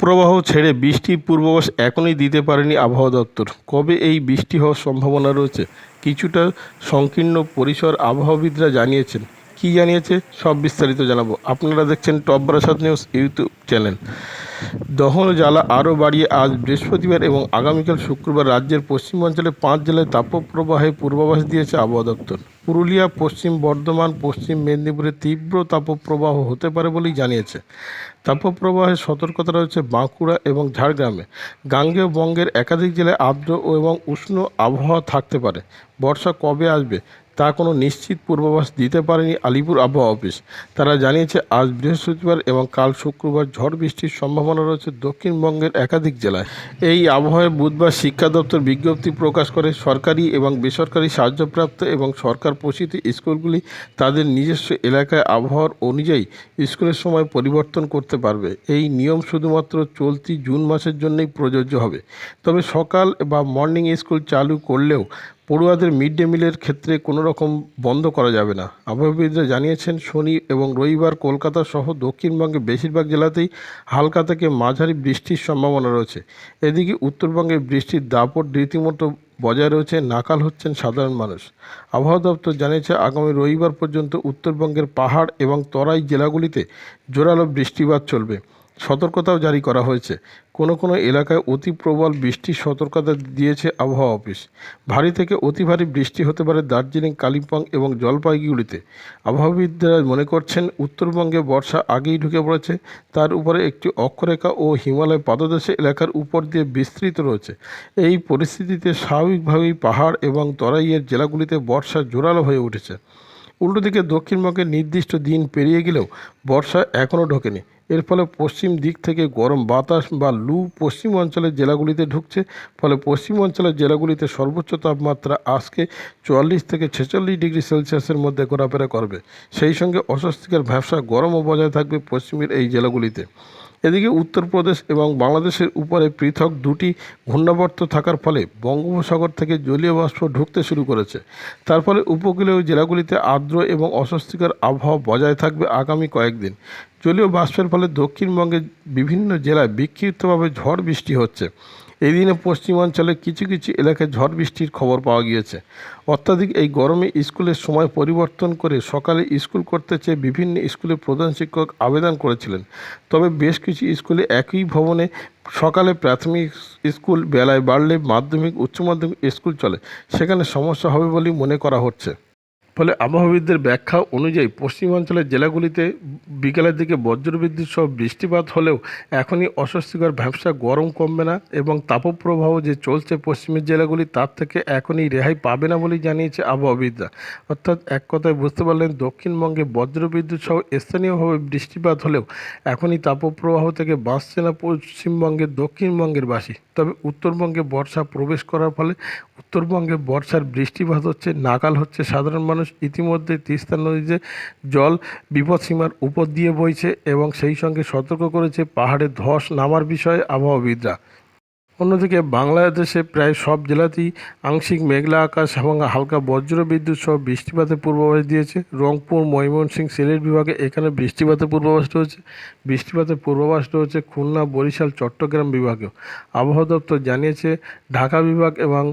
তাপপ্রবাহ ছেড়ে বৃষ্টির পূর্বাভাস এখনই দিতে পারেনি আবহাওয়া দপ্তর। কবে এই বৃষ্টি হওয়ার সম্ভাবনা রয়েছে? কিছুটা সংকীর্ণ পরিসর আবহাওয়াবিদরা জানিয়েছেন। কি জানিয়েছে? সব বিস্তারিত জানাব। আপনারা দেখছেন top Barasat news YouTube channel. দহন জ্বালা আরও বাড়িয়ে আজ বৃহস্পতিবার এবং আগামীকাল শুক্রবার রাজ্যের পশ্চিমাঞ্চলে পাঁচ জেলায় তাপপ্রবাহে পূর্বাভাস দিয়েছে আবহাওয়া দপ্তর। পুরুলিয়া, পশ্চিম বর্ধমান, পশ্চিম মেদিনীপুরে তীব্র তাপপ্রবাহ হতে পারে বলেই জানিয়েছে। তাপপ্রবাহের সতর্কতা রয়েছে বাঁকুড়া এবং ঝাড়গ্রামে। গাঙ্গেয় বঙ্গের একাধিক জেলায় আর্দ্র এবং উষ্ণ আবহাওয়া থাকতে পারে। বর্ষা কবে আসবে তা কোনো নিশ্চিত পূর্বাভাস দিতে পারেনি আলিপুর আবহাওয়া অফিস। তারা জানিয়েছে, আজ বৃহস্পতিবার এবং কাল শুক্রবার ঝড় বৃষ্টির সম্ভাবনা রয়েছে দক্ষিণবঙ্গের একাধিক জেলায়। এই আবহাওয়ায় বুধবার শিক্ষা দপ্তর বিজ্ঞপ্তি প্রকাশ করে, সরকারি এবং বেসরকারি সাহায্যপ্রাপ্ত এবং সরকার পোষিত স্কুলগুলি তাদের নিজস্ব এলাকায় আবহাওয়ার অনুযায়ী স্কুলের সময় পরিবর্তন করতে পারবে। এই নিয়ম শুধুমাত্র চলতি জুন মাসের জন্যই প্রযোজ্য হবে। তবে সকাল বা মর্নিং স্কুল চালু করলেও পড়ুয়াদের মিড ডে মিলের ক্ষেত্রে কোনো রকম বন্ধ করা যাবে না। আবহাওয়াবিদরা জানিয়েছেন, শনি এবং রবিবার কলকাতা সহ দক্ষিণবঙ্গের বেশিরভাগ জেলাতেই হালকা থেকে মাঝারি বৃষ্টির সম্ভাবনা রয়েছে। এদিকে উত্তরবঙ্গে বৃষ্টির দাপট রীতিমতো বজায় রয়েছে, নাকাল হচ্ছেন সাধারণ মানুষ। আবহাওয়া দপ্তর জানিয়েছে, আগামী রবিবার পর্যন্ত উত্তরবঙ্গের পাহাড় এবং তরাই জেলাগুলিতে জোরালো বৃষ্টিপাত চলবে। সতর্কতাও জারি করা হয়েছে। কোনো কোনো এলাকায় অতি প্রবল বৃষ্টির সতর্কতা দিয়েছে আবহাওয়া অফিস। ভারী থেকে অতি ভারী বৃষ্টি হতে পারে দার্জিলিং, কালিম্পং এবং জলপাইগুড়িতে। আবহাওয়াবিদরা মনে করছেন, উত্তরবঙ্গে বর্ষা আগেই ঢুকে পড়েছে। তার উপরে একটি অক্ষরেখা ও হিমালয় পাদদেশে এলাকার উপর দিয়ে বিস্তৃত রয়েছে। এই পরিস্থিতিতে স্বাভাবিকভাবেই পাহাড় এবং তরাইয়ের জেলাগুলিতে বর্ষা জোরালো হয়ে উঠেছে। উল্টো দিকে দক্ষিণবঙ্গের নির্দিষ্ট দিন পেরিয়ে গেলেও বর্ষা এখনও ঢোকেনি। এর ফলে পশ্চিম দিক থেকে গরম বাতাস বা লু পশ্চিম অঞ্চলের জেলাগুলিতে ঢুকছে। ফলে পশ্চিম অঞ্চলের জেলাগুলিতে সর্বোচ্চ তাপমাত্রা আজকে চুয়াল্লিশ থেকে ছেচল্লিশ ডিগ্রি সেলসিয়াসের মধ্যে ঘোরাফেরা করবে। সেই সঙ্গে অস্বস্তিকর ব্যবসা গরমও বজায় থাকবে পশ্চিমের এই জেলাগুলিতে। এদিকে উত্তরপ্রদেশ এবং বাংলাদেশের উপরে পৃথক দুটি ঘূর্ণাবর্ত থাকার ফলে বঙ্গোপসাগর থেকে জলীয় বাষ্প ঢুকতে শুরু করেছে। তার ফলে উপকূলীয় জেলাগুলিতে আর্দ্র এবং অস্বস্তিকর আবহাওয়া বজায় থাকবে আগামী কয়েকদিন। জলীয় বাষ্পের ফলে দক্ষিণবঙ্গের বিভিন্ন জেলায় বিক্ষিপ্তভাবে ঝড় বৃষ্টি হচ্ছে। এই দিনে কিছু কিছু এলাকায় ঝড় বৃষ্টির খবর পাওয়া গিয়েছে। অত্যাধিক এই গরমে স্কুলের সময় পরিবর্তন করে সকালে স্কুল করতে চেয়ে বিভিন্ন স্কুলে প্রধান শিক্ষক আবেদন করেছিলেন। তবে বেশ কিছু স্কুলে একই ভবনে সকালে প্রাথমিক স্কুল বেলায় বাড়লে মাধ্যমিক, উচ্চ মাধ্যমিক স্কুল চলে। সেখানে সমস্যা হবে বলেই মনে করা হচ্ছে। ফলে আবহাওয়াবিদদের ব্যাখ্যা অনুযায়ী পশ্চিমাঞ্চলের জেলাগুলিতে বিকেলের দিকে বজ্রবিদ্যুৎ সহ বৃষ্টিপাত হলেও এখনই অস্বস্তিকর ব্যবসা গরম কমবে না এবং তাপপ্রবাহ যে চলছে পশ্চিমের জেলাগুলি, তার থেকে এখনই রেহাই পাবে না বলেই জানিয়েছে আবহাওয়াবিদরা। অর্থাৎ এক কথায় বুঝতে পারলেন, দক্ষিণবঙ্গে বজ্রবিদ্যুৎ সহ স্থানীয়ভাবে বৃষ্টিপাত হলেও এখনই তাপপ্রবাহ থেকে বাঁচছে না পশ্চিমবঙ্গের দক্ষিণবঙ্গের বাসী। তবে উত্তরবঙ্গে বর্ষা প্রবেশ করার ফলে উত্তরবঙ্গে বর্ষার বৃষ্টিপাত হচ্ছে, নাকাল হচ্ছে সাধারণ মানুষ ইতিমধ্যে তিস্তা নদীতে জল বিপদসীমার উপর দিয়ে বইছে এবং সেই সঙ্গে সতর্ক করেছে পাহাড়ে ধস নামার বিষয়ে আবহাওয়াবিদরা। অন্যদিকে বাংলাদেশে প্রায় সব জেলাতেই আংশিক মেঘলা আকাশ এবং হালকা বজ্র বিদ্যুৎ সহ বৃষ্টিপাতের পূর্বাভাস দিয়েছে। রংপুর, ময়মনসিংহ সিলেট বিভাগে এখানে বৃষ্টিপাতের পূর্বাভাস রয়েছে। বৃষ্টিপাতের পূর্বাভাস রয়েছে খুলনা, বরিশাল, চট্টগ্রাম বিভাগেও। আবহাওয়া দপ্তর জানিয়েছে, ঢাকা বিভাগ এবং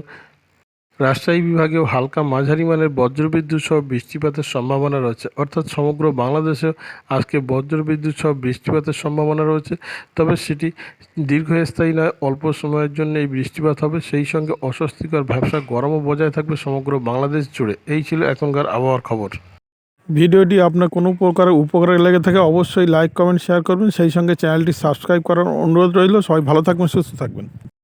রাজশাহী বিভাগেও হালকা মাঝারি মানের বজ্রবিদ্যুৎ সহ বৃষ্টিপাতের সম্ভাবনা রয়েছে। অর্থাৎ সমগ্র বাংলাদেশেও আজকে বজ্রবিদ্যুৎ সহ বৃষ্টিপাতের সম্ভাবনা রয়েছে। তবে সেটি দীর্ঘস্থায়ী নয়, অল্প সময়ের জন্য এই বৃষ্টিপাত হবে। সেই সঙ্গে অস্বস্তিকর ব্যবসা গরমও বজায় থাকবে সমগ্র বাংলাদেশ জুড়ে। এই ছিল এখনকার আবহাওয়ার খবর। ভিডিওটি আপনার কোনো প্রকার উপকারে লেগে থাকে অবশ্যই লাইক, কমেন্ট, শেয়ার করবেন। সেই সঙ্গে চ্যানেলটি সাবস্ক্রাইব করার অনুরোধ রইল। সবাই ভালো থাকবেন, সুস্থ থাকবেন।